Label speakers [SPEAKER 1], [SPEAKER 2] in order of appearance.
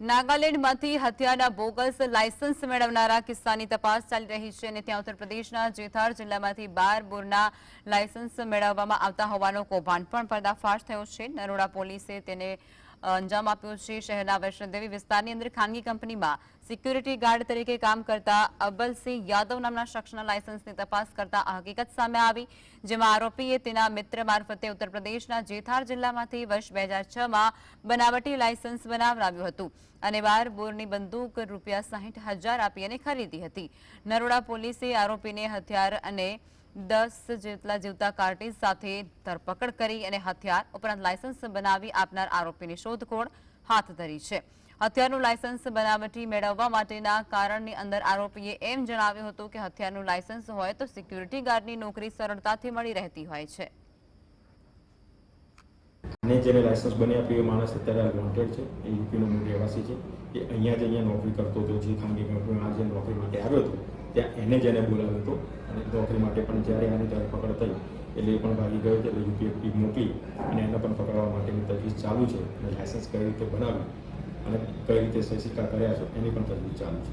[SPEAKER 1] નાગાલેન્ડમાંથી હથિયારના bogus licence મેળવનારા કિસ્સાની તપાસ ચાલી રહી છે અને ત્યાં ઉત્તર પ્રદેશના જેથાર જિલ્લામાંથી બાર બોરના લાયસન્સ મેળવવામાં આવતા હોવાનો કૌભાંડ પણ પર્દાફાશ થયો છે. નરોડા પોલીસે તેને અંજામ આપ્યો છે શહેરના વૈષ્ણોદેવી વિસ્તારની અંદર ખાનગી કંપનીમાં સિક્યુરિટી ગાર્ડ તરીકે કામ કરતા અબ્બલસિંહ યાદવ નામના શખ્સના લાયસન્સની તપાસ કરતા આ હકીકત સામે આવી, જેમાં આરોપીએ તેના મિત્ર મારફતે ઉત્તર પ્રદેશના જેથાર જિલ્લામાંથી વર્ષ બે હજાર છમાં બનાવટી લાયસન્સ બનાવડાવ્યું હતું અને બાર બોરની બંદૂક રૂપિયા સાહીઠ હજાર આપી અને ખરીદી હતી. નરોડા પોલીસે આરોપીને હથિયાર અને દસ જેટલા જીવતા કાર્ટીજ સાથે ધરપકડ કરી અને હથિયાર ઉપરાંત લાયસન્સ બનાવી આપનાર આરોપીની શોધખોળ હાથ ધરી છે. હથિયારનું લાયસન્સ બનાવટી મેળવવા માટેના કારણની અંદર આરોપીએ એમ જણાવ્યું હતું કે હથિયારનું લાયસન્સ હોય તો સિક્યુરિટી ગાર્ડની નોકરી સરળતાથી મળી રહેતી હોય છે.
[SPEAKER 2] અને જેને લાયસન્સ બની આપ્યું એ માણસ અત્યારે વોન્ટેડ છે. એ યુપીનો રહેવાસી છે. એ અહીંયા જ અહીંયા નોકરી કરતો હતો. જે ખાનગી કંપનીમાં જે નોકરી માટે આવ્યો હતો. ત્યાં એને જ એને બોલાવ્યો હતો. અને નોકરી માટે પણ જ્યારે આની ધરપકડ થઈ, એટલે એ પણ ભાગી ગયો છે, એટલે યુપીએ ટીમ મોકલી અને એને પણ પકડવા માટેની તજવીજ ચાલુ છે. અને લાયસન્સ કઈ રીતે બનાવ્યું અને કઈ રીતે સિક્કા કર્યા છે, એની પણ તજવીજ ચાલુ છે.